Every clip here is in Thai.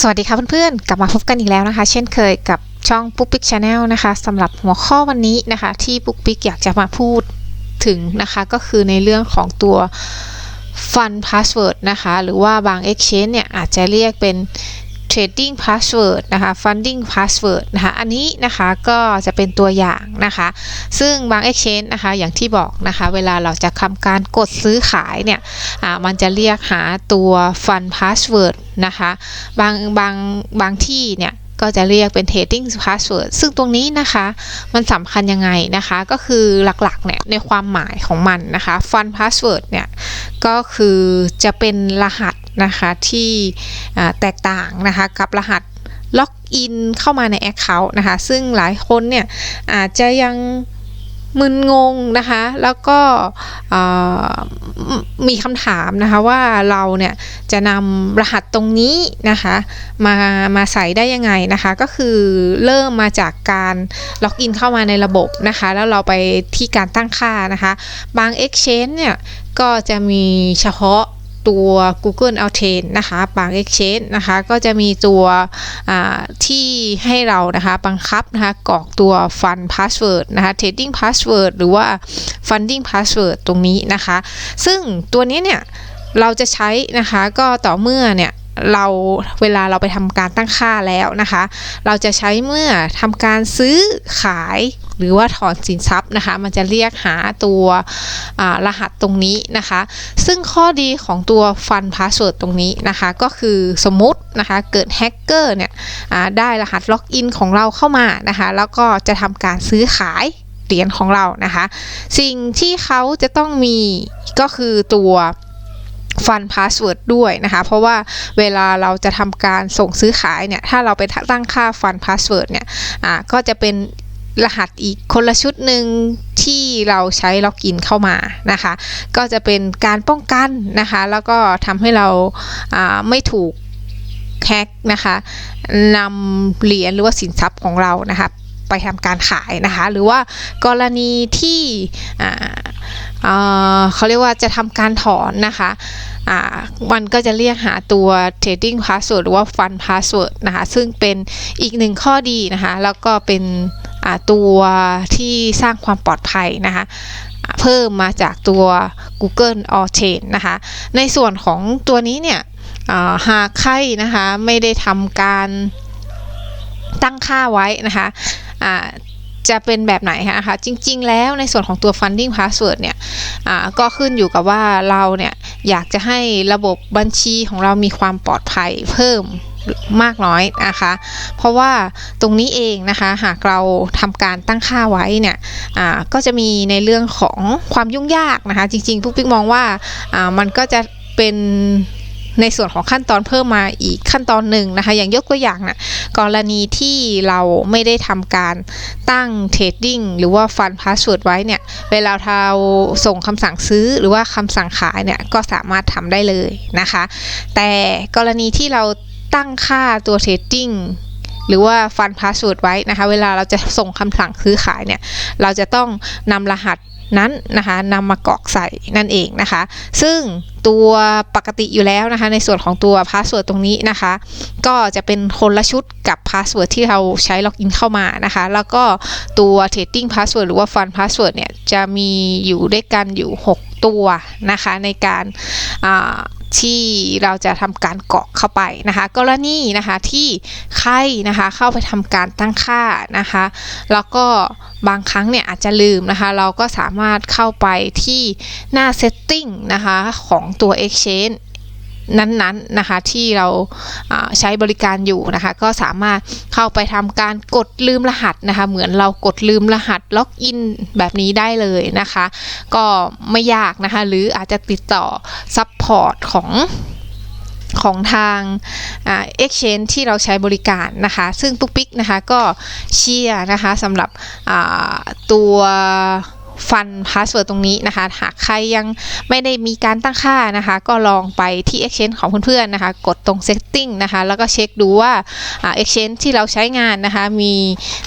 สวัสดีค่ะเพื่อนๆ กลับมาพบกันอีกแล้วนะคะ เช่นเคยกับช่องปุ๊กปิ๊กชาแนลนะคะสำหรับหัวข้อวันนี้นะคะ ที่ปุ๊กปิ๊กอยากจะมาพูดถึงนะคะ ก็คือในเรื่องของตัวฟันพาสเวิร์ดนะคะ หรือว่าบาง Exchange เนี่ยอาจจะเรียกเป็น Trading Password นะคะ Funding Password นะคะอันนี้นะคะก็จะเป็นตัวอย่างนะคะ ซึ่งบาง Exchange นะคะอย่างที่บอกนะคะเวลาเราจะทำการกดซื้อขายเนี่ยอ่ามันจะเรียกหาตัว Fund Password นะคะบางบางบางที่เนี่ยก็จะเรียกเป็น trading password ซึ่งตรงนี้นะคะมันสำคัญยังไงนะคะ ก็คือหลักๆเนี่ยในความหมายของมันนะคะ fund password เนี่ยก็คือจะเป็นรหัส นะคะที่แตกต่างนะคะกับรหัสล็อกอินเข้ามาใน Account นะคะซึ่งหลายคนเนี่ยอาจจะยังมึนงงนะคะแล้วก็มีคำถามนะคะว่าเราเนี่ยจะนำรหัสตรงนี้นะคะมามาใส่ได้ยังไงนะคะก็คือเริ่มมาจากการล็อกอินเข้ามาในระบบนะคะแล้วเราไปที่การตั้งค่านะคะบาง Exchange เนี่ยก็จะมีเฉพาะ ตัว Google Authent นะคะบาง Exchange นะคะก็จะมีตัวที่ให้เรานะคะบังคับนะคะกรอกตัว Fund Password นะคะ Trading Password หรือว่า Funding Password ตรงนี้นะคะ ซึ่งตัวนี้เนี่ยเราจะใช้นะคะก็ต่อเมื่อเนี่ยเราเวลาเราไปทำการตั้งค่าแล้วนะคะ เราจะใช้เมื่อทำการซื้อขาย หรือว่าถอนสินทรัพย์นะคะ มันจะเรียกหาตัวรหัสตรงนี้นะคะ ซึ่งข้อดีของตัวฟันพาสเวิร์ดตรงนี้นะคะ ก็คือสมมตินะคะเกิดแฮกเกอร์เนี่ยได้รหัสล็อกอินของเราเข้ามานะคะ แล้วก็จะทำการซื้อขายเหรียญของเรานะคะ สิ่งที่เขาจะต้องมีก็คือตัวฟันพาสเวิร์ดด้วยนะคะ เพราะว่าเวลาเราจะทำการส่งซื้อขายเนี่ย ถ้าเราไปตั้งค่าฟันพาสเวิร์ดเนี่ย อ่า ก็จะเป็น รหัสอีกคนละชุดหนึ่งที่เราใช้ล็อกอินเข้ามานะคะ ก็จะเป็นการป้องกันนะคะ แล้วก็ทำให้เราาไม่ถูกแฮกนะคะนำเหรียญหรือว่าสินทรัพย์ของเรานะคะไปทำการขายนะคะ หรือว่ากรณีที่เเขาเรียกว่าจะทำการถอนนะคะมันก็จะเรียกหาตัว trading password หรือว่า fund password นะคะ ซึ่งเป็นอีกหนึ่งข้อดีนะคะ แล้วก็เป็น ตัวที่สร้างความปลอดภัยนะคะเพิ่มมาจากตัว Google Authent นะคะในส่วนของตัวนี้เนี่ยหากใครนะคะไม่ได้ทำการตั้งค่าไว้นะคะจะเป็นแบบไหนคะจริงๆ แล้วในส่วนของตัว funding password เนี่ยก็ขึ้นอยู่กับว่าเราเนี่ย อยากจะให้ระบบบัญชีของเรามีความปลอดภัยเพิ่มมากน้อยนะคะ เพราะว่าตรงนี้เองนะคะ หากเราทำการตั้งค่าไว้เนี่ยอ่าก็จะมีในเรื่องของความยุ่งยากนะคะ จริงๆผู้ปิ๊กมองว่าอ่ามันก็จะเป็น ในส่วนของขั้นตอนเพิ่มมาอีกขั้นตอนหนึ่งนะคะ อย่างยกตัวอย่างนะกรณีที่เราไม่ได้ทำการตั้งเทรดดิ้งหรือว่าฟันพาสเวิร์ดไว้เนี่ย เวลาเราส่งคำสั่งซื้อหรือว่าคำสั่งขายเนี่ย ก็สามารถทำได้เลยนะคะ แต่กรณีที่เราตั้งค่าตัวเทรดดิ้งหรือว่าฟันพาสเวิร์ดไว้นะคะ เวลาเราจะส่งคำสั่งซื้อขายเนี่ย เราจะต้องนำรหัส นั้นนะคะนำมากรอกใส่นั่นเองนะคะ ซึ่งตัวปกติอยู่แล้วนะคะ ในส่วนของตัวพาสเวิร์ดตรงนี้นะคะ ก็จะเป็นคนละชุดกับพาสเวิร์ดที่เราใช้ล็อกอินเข้ามานะคะ แล้วก็ตัว trading password หรือว่า fund password เนี่ยจะมีอยู่ด้วยกันอยู่ 6 ตัวนะคะในการที่เราจะทำการเกาะเข้าไปนะคะ กรณีนะคะที่ใครนะคะเข้าไปทำการตั้งค่านะคะ แล้วก็ บางครั้งเนี่ยอาจจะลืมนะคะ เราก็สามารถเข้าไปที่หน้า setting นะคะของตัว exchange นั้นๆนนะคะที่เราใช้บริการอยู่นะคะ ก็สามารถเข้าไปทำการกดลืมรหัสนะคะ เหมือนเรากดลืมรหัสล็อกอินแบบนี้ได้เลยนะคะ ก็ไม่ยากนะคะ หรืออาจจะติดต่อซัพพอร์ตของ ของทาง Exchange ที่เราใช้บริการนะคะ ซึ่งปุ๊กปิ๊กนะคะก็เชียร์นะคะสำหรับตัวฟันพาสเวิร์ดตรงนี้นะคะ หากใครยังไม่ได้มีการตั้งค่านะคะ ก็ลองไปที่ Exchange ของเพื่อนๆนะคะ กดตรง Setting นะคะ แล้วก็เช็คดูว่า Exchange ที่เราใช้งานนะคะ มี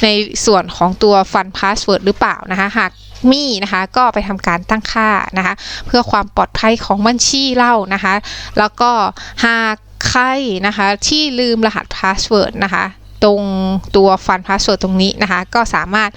ในส่วนของตัวฟันพาสเวิร์ดหรือเปล่านะคะ หาก มีนะคะก็ไปทำการตั้งค่านะคะ เพื่อความปลอดภัยของบัญชีเรานะคะ แล้วก็หากใครนะคะที่ลืมรหัสพาสเวิร์ดนะคะ ตรงตัวฟันพาสเวิร์ดตรงนี้นะคะ ก็สามารถ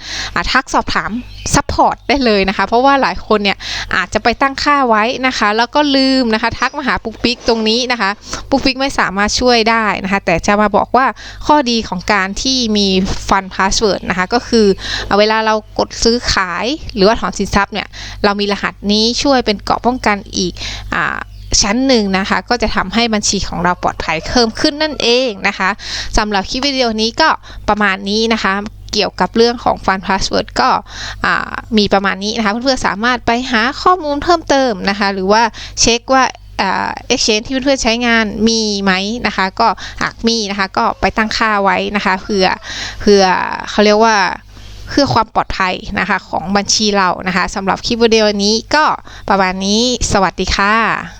ทักสอบถามซัพพอร์ตได้เลยนะคะ เพราะว่าหลายคนเนี่ยอาจจะไปตั้งค่าไว้นะคะ แล้วก็ลืมนะคะ ทักมาหาปุ๊กปิ๊กตรงนี้นะคะปุ๊กปิ๊กไม่สามารถช่วยได้นะคะ แต่จะมาบอกว่าข้อดีของการที่มีฟันพาสเวิร์ดนะคะ ก็คือเอเวลาเรากดซื้อขายหรือว่าถอนสินทรัพย์เนี่ยเรามีรหัสนี้ช่วยเป็นเกราะป้องกันอีกอ่า ชั้นหนึ่งนะคะ ก็จะทำให้บัญชีของเราปลอดภัยเพิ่มขึ้นนั่นเองนะคะสำหรับคลิปวิดีโอนี้ก็ประมาณนี้นะคะเกี่ยวกับเรื่องของฟันพาสเวิร์ดก็มีประมาณนี้นะคะเพื่อนๆสามารถไปหาข้อมูลเพิ่มเติมนะคะ หรือว่าเช็คว่าเอ่า exchange ที่เพื่อนๆใช้งานมีไหมนะคะ ก็หากมีนะคะ ก็ไปตั้งค่าไว้นะคะเผื่อเผื่อเขาเรียกว่าเพื่อความปลอดภัยนะคะของบัญชีเรานะคะสำหรับคลิปวิดีโอนี้ก็ประมาณนี้สวัสดีค่ะ